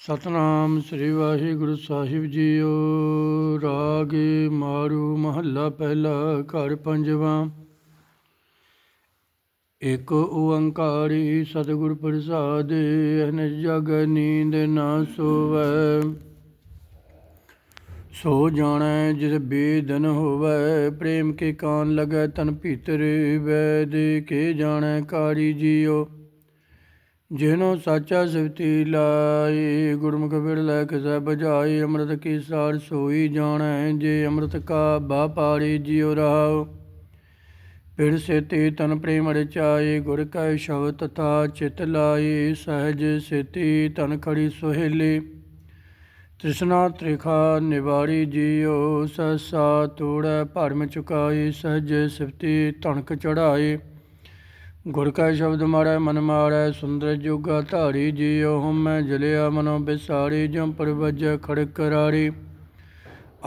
ਸਤਨਾਮ ਸ੍ਰੀ ਵਾਹਿਗੁਰੂ ਸਾਹਿਬ ਜੀਓ। ਰਾਗ ਮਾਰੂ ਮਹੱਲਾ ਪਹਿਲਾ ਘਰ ਪੰਜਵਾਂ। ਇਕ ਓੰਕਾਰੀ ਸਤਿਗੁਰ ਪ੍ਰਸਾਦ ਹਨ ਜਗ ਨੀਂਦ ਨਾ ਸੋਵੈ। ਸੋ ਜਾਣੈ ਜਿਸ ਬੇਦਨ ਹੋਵੈ, ਪ੍ਰੇਮ ਕੇ ਕਾਨ ਲਗੈ ਤਨ ਭੀਤਰ। ਵੈਦ ਕੇ ਜਾਣੈ ਕਾਰੀ ਜੀਓ। ਜਿਹਨੋ ਸਾਚਾ ਸਿਵਤੀ ਲਾਈ, ਗੁਰਮੁਖ ਕੇ ਸਹਿ ਬੁਝਾਈ ਅੰਮ੍ਰਿਤ ਕੀ ਸਾਰ ਸੋਈ ਜਾਣੈ, ਜੇ ਅੰਮ੍ਰਿਤ ਕਾ ਬਾਪਾਰੀ ਜਿਉ ਰਹਾਉ ਫਿਰ ਸੇਤੀ ਤਨ ਪ੍ਰੇਮ ਰਚਾਈ, ਗੁਰ ਕੈ ਸ਼ਬਦ ਤਥਾ ਚਿਤ ਲਾਈ, ਸਹਿਜ ਸੇਤੀ ਤਨ ਖੜੀ ਸੁਹੇਲੀ। ਤ੍ਰਿਸ਼ਨਾ ਤ੍ਰਿਖਾ ਨਿਵਾਰੀ ਜਿਉ ਸਸਾ ਤੋੜੈ ਭਰਮ ਚੁਕਾਈ, ਸਹਿਜ ਸਿਵਤੀ ਤਣਕ ਚੜਾਈ। ਗੁਰ ਕਾ ਸ਼ਬਦ ਮਾਰੈ ਮਨ ਮਾਰੈ ਸੁੰਦਰ ਜੋਗਾ ਧਾਰੀ ਜੀਉ ਹਮੈ ਜਲਿਆ ਮਨੋ ਬਿਸਾਰੀ ਜਮ ਪਰਵਜ ਖੜਕ ਕਰਾਰੀ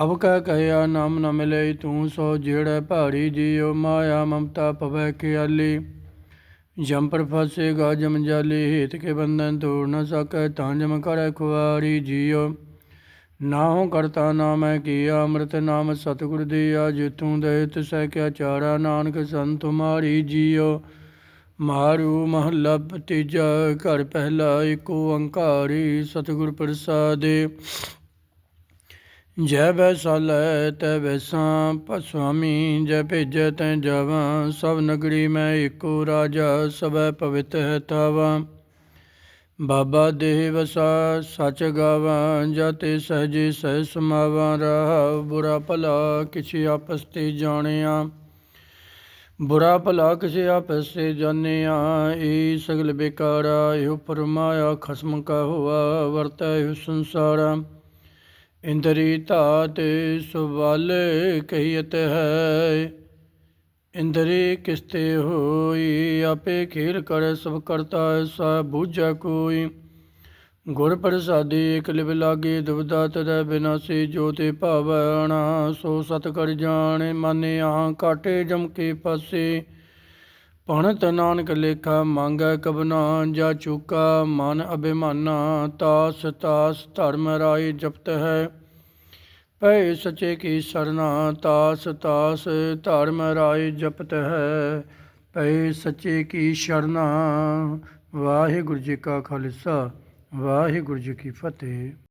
ਅਬ ਕਾ ਕਹਿਆ, ਨਾਮ ਨ ਮਿਲੇ, ਤੂੰ ਸੋ ਜਿਹੜਾ ਭਾਰੀ ਜੀਉ, ਮਾਇਆ ਮਮਤਾ ਪਵੈ ਖਿਆਲੀ। ਜਮ ਪਰ ਫਸੇਗਾ ਜਮ ਜਾਲੀ, ਹੇਤ ਕੇ ਬੰਧਨ ਤੋੜ ਨ ਸਕੈ, ਤਾਂ ਜਮ ਕਰੈ ਖੁਆਰੀ ਜੀਉ। ਨਾਹੋ ਕਰਤਾ ਨਾਮ ਨਾਮੈ ਕੀਆ ਅੰਮ੍ਰਿਤ ਨਾਮ, ਸਤਿਗੁਰ ਦੀਆ ਜਿਤੂ ਦੇ ਤਿਸੈ ਕਿਆ ਚਾਰਾ, ਨਾਨਕ ਸੰਤ ਤੁਮਾਰੀ ਜੀਉ। ਮਾਰੂ ਮਹੱਲਾ ਤੀਜਾ ਘਰ ਪਹਿਲਾ ਏਕ ਓੰਕਾਰੀ ਸਤਿਗੁਰ ਪ੍ਰਸਾਦਿ। ਜੈ ਬੈਸਾਲੈ ਤੈ ਬੈਸਾਂ ਪਸਵਾਮੀ ਜੈ ਭੇਜੈ, ਤੈ ਜਾਵਾਂ, ਸਭ ਨਗਰੀ ਮੈਂ ਏਕੋ ਰਾਜਾ, ਸਭੈ ਪਵਿੱਤ ਹੈ ਤਾਵਾ ਬਾਬਾ ਦੇਹ ਵਸਾ ਸਚ ਗਾਵਾਂ, ਜਤੇ ਸਹਜੇ ਸਹਿ ਸਮਾਵਾਂ, ਰਹਾ ਬੁਰਾ ਭਲਾ ਕਿਛ ਆਪਸ ਤੇ ਜਾਣਿਆ। ਬੁਰਾ ਭਲਾ ਕਿਸੇ ਆਪਸ ਜਾਣਿਆ, ਏ ਸਗਲ ਬੇਕਾਰਾ, ਇਹੋ ਪਰਮਾਇਆ ਖਸਮ ਕਾ ਹੋਆ, ਵਰਤੈ ਇਹੋ ਸੰਸਾਰਾ। ਇੰਦਰੀ ਧਾਤ ਸੁਵਾਲੇ ਕਹੀਤ ਹੈ, ਇੰਦਰੀ ਕਿਸਤੇ ਹੋਈ, ਆਪੇ ਖੇਲ ਕਰ ਸਭ ਕਰਤਾ ਐਸਾ ਬੂਝਾ ਕੋਈ। ਗੁਰ ਪ੍ਰਸਾਦੀ ਇਕ ਲਿਵ ਲਾਗੇ ਦੁਬਦਾ ਤਦੈ ਬਿਨਾਸੀ, ਜੋ ਤੇ ਭਾਵਣਾ ਸੋ ਸਤ ਕਰ ਜਾਣੇ ਮਾਨਿਆ ਕਾਟੇ ਜਮਕੇ ਪਾਸੇ। ਪਣਤ ਨਾਨਕ ਲੇਖਾ, ਮੰਗੈ ਕਬਨਾ ਜਾ ਚੁਕਾ, ਮਨ ਅਭਿਮਾਨਾ, ਤਾਸ ਤਾਸ ਧਰਮ ਰਾਏ ਜਪਤ ਹੈ। ਪੈ ਸਚੇ ਕੀ ਸਰਨਾ, ਤਾਸ ਤਾਸ ਧਰਮ ਰਾਏ ਜਪਤ ਹੈ। ਪੈ ਸਚੇ ਕੀ ਸ਼ਰਨਾ, ਵਾਹਿਗੁਰੂ ਜੀ ਕਾ ਖਾਲਸਾ। ਵਾਹਿਗੁਰੂ ਜੀ ਕੀ ਫਤਿਹ।